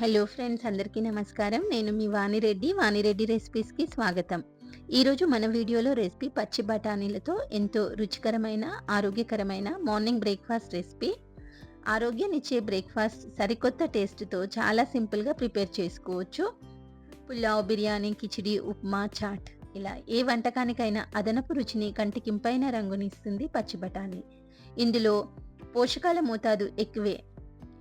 Hello friends అందరికీ నమస్కారం. నేను మీ వాణిరెడ్డి వాణిరెడ్డి రెసిపీస్కి స్వాగతం. ఈరోజు మన వీడియోలో రెసిపీ పచ్చి బఠానీలతో ఎంతో రుచికరమైన ఆరోగ్యకరమైన మార్నింగ్ బ్రేక్ఫాస్ట్ రెసిపీ. ఆరోగ్యాన్నిచ్చే బ్రేక్ఫాస్ట్ సరికొత్త టేస్ట్తో చాలా సింపుల్గా ప్రిపేర్ చేసుకోవచ్చు. పులావ్ బిర్యానీ కిచిడి ఉప్మా చాట్ ఇలా ఏ వంటకానికైనా అదనపు రుచిని కంటికింపైన రంగునిస్తుంది పచ్చి బఠానీ. ఇందులో పోషకాల మోతాదు ఎక్కువే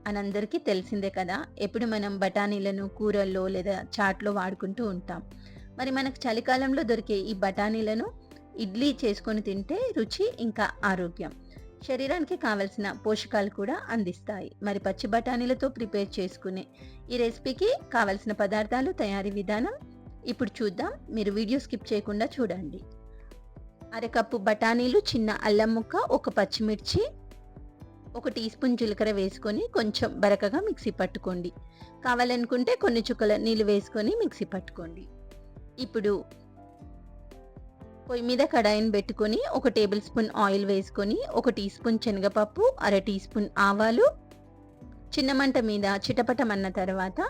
అని అందరికీ తెలిసిందే కదా. ఎప్పుడు మనం బఠానీలను కూరల్లో లేదా చాట్లో వాడుకుంటూ ఉంటాం. మరి మనకు చలికాలంలో దొరికే ఈ బఠానీలను ఇడ్లీ చేసుకొని తింటే రుచి ఇంకా ఆరోగ్యం. శరీరానికి కావలసిన పోషకాలు కూడా అందిస్తాయి. మరి పచ్చి బఠానీలతో ప్రిపేర్ చేసుకునే ఈ రెసిపీకి కావలసిన పదార్థాలు తయారీ విధానం ఇప్పుడు చూద్దాం. మీరు వీడియో స్కిప్ చేయకుండా చూడండి. అరకప్పు బఠానీలు చిన్న అల్లం ముక్క ఒక పచ్చిమిర్చి ఒక టీ స్పూన్ జీలకర్ర వేసుకొని కొంచెం బరకగా మిక్సీ పట్టుకోండి. కావాలనుకుంటే కొన్ని చుక్కల నీళ్ళు వేసుకొని మిక్సీ పట్టుకోండి. ఇప్పుడు పొయ్యి మీద కడాయిని పెట్టుకొని ఒక టేబుల్ స్పూన్ ఆయిల్ వేసుకొని ఒక టీ స్పూన్ శనగపప్పు అర టీ స్పూన్ ఆవాలు చిన్న మంట మీద చిటపటమన్న తర్వాత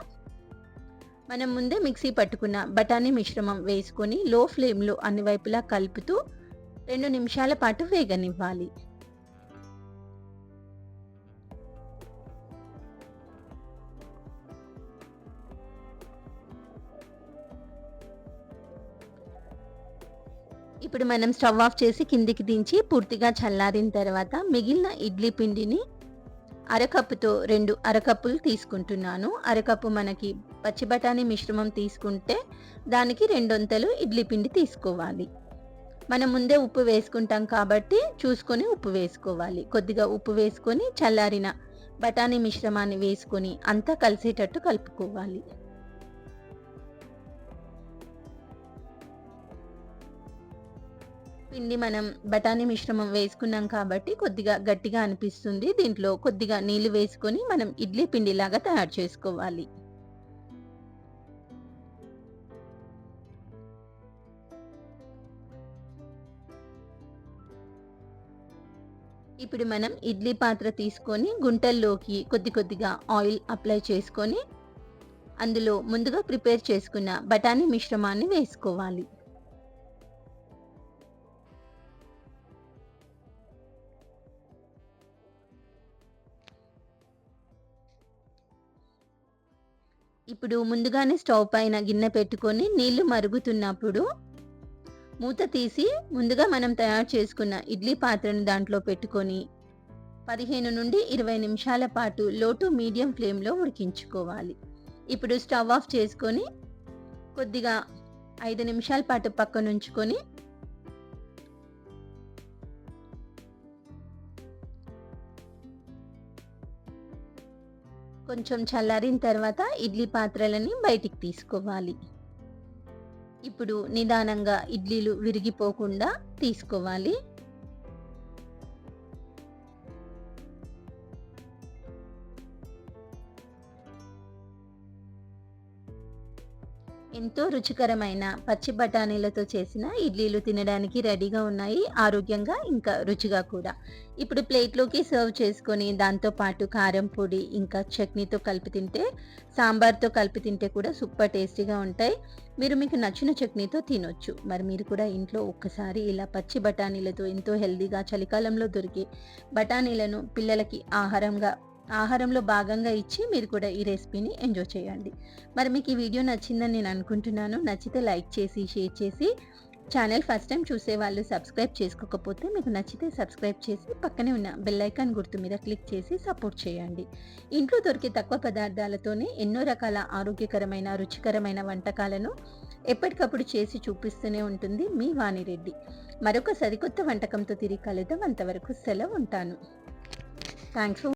మనం ముందే మిక్సీ పట్టుకున్న బఠానీ మిశ్రమం వేసుకొని లో ఫ్లేమ్లో అన్ని వైపులా కలుపుతూ రెండు నిమిషాల పాటు వేగనివ్వాలి. ఇప్పుడు మనం స్టవ్ ఆఫ్ చేసి కిందికి దించి పూర్తిగా చల్లారిన తర్వాత మిగిలిన ఇడ్లీ పిండిని అరకప్పుతో రెండు అరకప్పులు తీసుకుంటున్నాను. అరకప్పు మనకి పచ్చి బఠానీ మిశ్రమం తీసుకుంటే దానికి రెండొంతలు ఇడ్లీ పిండి తీసుకోవాలి. మనం ముందే ఉప్పు వేసుకుంటాం కాబట్టి చూసుకొని ఉప్పు వేసుకోవాలి. కొద్దిగా ఉప్పు వేసుకొని చల్లారిన బఠానీ మిశ్రమాన్ని వేసుకొని అంతా కలిసేటట్టు కలుపుకోవాలి. పిండి మనం బఠానీ మిశ్రమం వేసుకున్నాం కాబట్టి కొద్దిగా గట్టిగా అనిపిస్తుంది. దీంట్లో కొద్దిగా నీళ్ళు వేసుకొని మనం ఇడ్లీ పిండిలాగా తయారు చేసుకోవాలి. ఇప్పుడు మనం ఇడ్లీ పాత్ర తీసుకొని గుంటల్లోకి కొద్ది కొద్దిగా ఆయిల్ అప్లై చేసుకొని అందులో ముందుగా ప్రిపేర్ చేసుకున్న బఠానీ మిశ్రమాన్ని వేసుకోవాలి. ఇప్పుడు ముందుగానే స్టవ్ పైన గిన్నె పెట్టుకొని నీళ్ళు మరుగుతున్నప్పుడు మూత తీసి ముందుగా మనం తయారు చేసుకున్న ఇడ్లీ పాత్రను దాంట్లో పెట్టుకొని పదిహేను నుండి ఇరవై నిమిషాల పాటు లోటు మీడియం ఫ్లేమ్లో ఉడికించుకోవాలి. ఇప్పుడు స్టవ్ ఆఫ్ చేసుకొని కొద్దిగా ఐదు నిమిషాల పాటు పక్కనుంచుకొని కొంచెం చల్లారిన తర్వాత ఇడ్లీ పాత్రలని బయటికి తీసుకోవాలి. ఇప్పుడు నిదానంగా ఇడ్లీలు విరిగిపోకుండా తీసుకోవాలి. ఎంతో రుచికరమైన పచ్చి బఠానీలతో చేసిన ఇడ్లీలు తినడానికి రెడీగా ఉన్నాయి ఆరోగ్యంగా ఇంకా రుచిగా కూడా. ఇప్పుడు ప్లేట్లోకి సర్వ్ చేసుకొని దాంతో పాటు కారం పొడి ఇంకా చట్నీతో కలిపి తింటే సాంబార్తో కలిపి తింటే కూడా సూపర్ టేస్టీగా ఉంటాయి. మీరు మీకు నచ్చిన చట్నీతో తినొచ్చు. మరి మీరు కూడా ఇంట్లో ఒక్కసారి ఇలా పచ్చి బఠానీలతో ఎంతో హెల్దీగా చలికాలంలో దొరికే బఠానీలను పిల్లలకి ఆహారంగా ఆహారంలో భాగంగా ఇచ్చి మీరు కూడా ఈ రెసిపీని ఎంజాయ్ చేయండి. మరి మీకు ఈ వీడియో నచ్చిందని నేను అనుకుంటున్నాను. నచ్చితే లైక్ చేసి షేర్ చేసి ఛానల్ ఫస్ట్ టైం చూసే వాళ్ళు సబ్స్క్రైబ్ చేసుకోకపోతే మీకు నచ్చితే సబ్స్క్రైబ్ చేసి పక్కనే ఉన్న బెల్లైకాన్ గుర్తు మీద క్లిక్ చేసి సపోర్ట్ చేయండి. ఇంట్లో దొరికే తక్కువ పదార్థాలతోనే ఎన్నో రకాల ఆరోగ్యకరమైన రుచికరమైన వంటకాలను ఎప్పటికప్పుడు చేసి చూపిస్తూనే ఉంటుంది మీ వాణిరెడ్డి. మరొక సరికొత్త వంటకంతో తిరిగి కలుద్దాం. అంతవరకు సెలవు ఉంటాను. థ్యాంక్స్